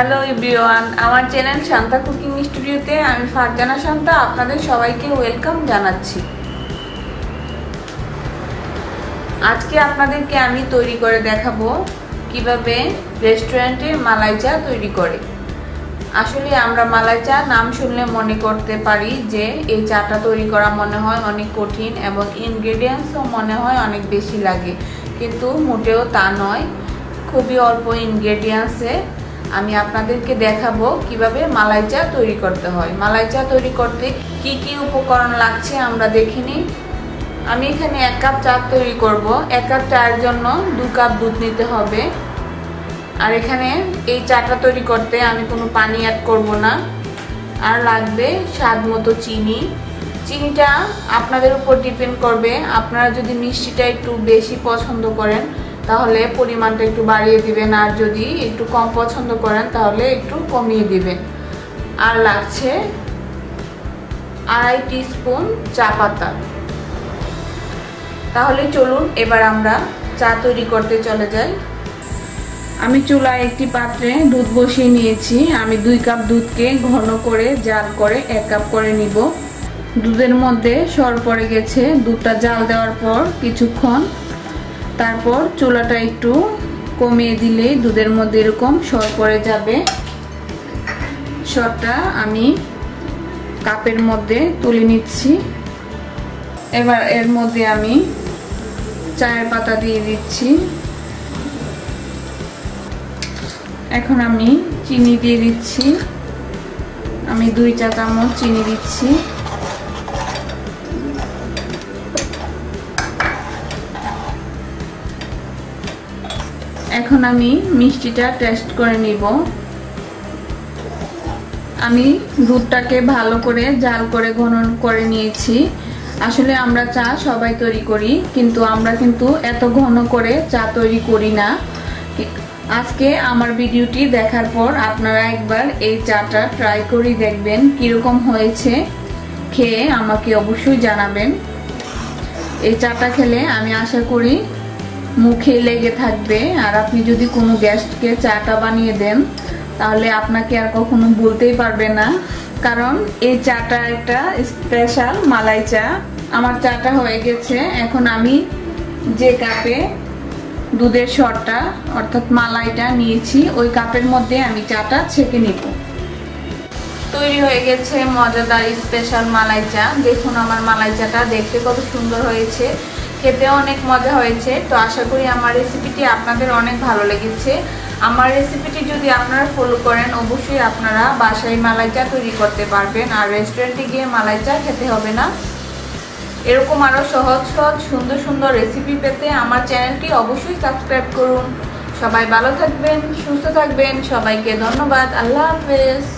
Hello everyone আমার channel Shanta cooking স্টুডিওতে আমি ফারজানা শান্তা, আপনাদের সবাইকে ওয়েলকাম জানাচ্ছি। আজকে আপনাদেরকে আমি তৈরি করে দেখাবো কীভাবে রেস্টুরেন্টে মালাই চা তৈরি করে। আসলে আমরা মালাই চা নাম শুনলে মনে করতে পারি যে এই চাটা তৈরি করা মনে হয় অনেক কঠিন এবং ইনগ্রেডিয়েন্টসও মনে হয় অনেক বেশি লাগে। কিন্তু মোটেও তা নয়, খুবই অল্প ইনগ্রেডিয়েন্টসে আমি আপনাদেরকে দেখাবো কীভাবে মালাই চা তৈরি করতে হয়। মালাই চা তৈরি করতে কি কি উপকরণ লাগছে আমরা দেখিনি আমি এখানে এক কাপ চা তৈরি করব। এক কাপ চায়ের জন্য দু কাপ দুধ নিতে হবে। আর এখানে এই চাটা তৈরি করতে আমি কোনো পানি অ্যাড করব না। আর লাগবে স্বাদ মতো চিনি। চিনিটা আপনাদের উপর ডিপেন্ড করবে। আপনারা যদি মিষ্টিটা একটু বেশি পছন্দ করেন তাহলে পরিমাণটা একটু বাড়িয়ে দিবেন, আর যদি একটু কম পছন্দ করেন তাহলে একটু কমিয়ে দিবেন। আর লাগছে আড়াই স্পুন চা পাতা। তাহলে চলুন, এবার আমরা চা তৈরি করতে চলে যাই। আমি চুলায় একটি পাত্রে দুধ বসিয়ে নিয়েছি। আমি দুই কাপ দুধকে ঘন করে জাল করে এক কাপ করে নিব। দুধের মধ্যে সর পড়ে গেছে, দুধটা জাল দেওয়ার পর কিছুক্ষণ তারপর চুলাটা একটু কমিয়ে দিলে দুধের মধ্যে এরকম সর পড়ে যাবে। সরটা আমি কাপের মধ্যে তুলে নিচ্ছি। এবার এর মধ্যে আমি চায়ের পাতা দিয়ে দিচ্ছি। এখন আমি চিনি দিয়ে দিচ্ছি। আমি দুই চা চামচ চিনি দিচ্ছি। এখন আমি মিষ্টিটা টেস্ট করে নিব। আমি দুধটাকে ভালো করে জাল করে ঘন করে নিয়েছি। আসলে আমরা চা সবাই তৈরি করি, কিন্তু আমরা কিন্তু এত ঘন করে চা তৈরি করি না। আজকে আমার ভিডিওটি দেখার পর আপনারা একবার এই চাটা ট্রাই করে দেখবেন কীরকম হয়েছে। খেয়ে আমাকে অবশ্যই জানাবেন। এই চাটা খেলে আমি আশা করি মুখে লেগে থাকবে। আর আপনি যদি কোনো গেস্টকে চাটা বানিয়ে দেন, তাহলে আপনাকে আর কখনো বলতেই পারবে না। কারণ এই চাটা একটা স্পেশাল মালাই চা। আমার চাটা হয়ে গেছে। এখন আমি যে কাপে দুধের সরটা অর্থাৎ মালাইটা নিয়েছি, ওই কাপের মধ্যে আমি চাটা ছেঁকে নিব। তৈরি হয়ে গেছে মজাদার স্পেশাল মালাই চা। দেখুন আমার মালাই চাটা দেখতে কত সুন্দর হয়েছে। খেতে অনেক মজা হয়েছে। তো আশা করি আমার রেসিপিটি আপনাদের অনেক ভালো লেগেছে। আমার রেসিপিটি যদি আপনারা ফলো করেন, অবশ্যই আপনারা বাসায় মালাই চা তৈরি করতে পারবেন। আর রেস্টুরেন্টে গিয়ে মালাই চা খেতে হবে না। এরকম আরও সহজ সহজ, সুন্দর সুন্দর রেসিপি পেতে আমার চ্যানেলটি অবশ্যই সাবস্ক্রাইব করুন। সবাই ভালো থাকবেন, সুস্থ থাকবেন। সবাইকে ধন্যবাদ। আল্লাহ হাফেজ।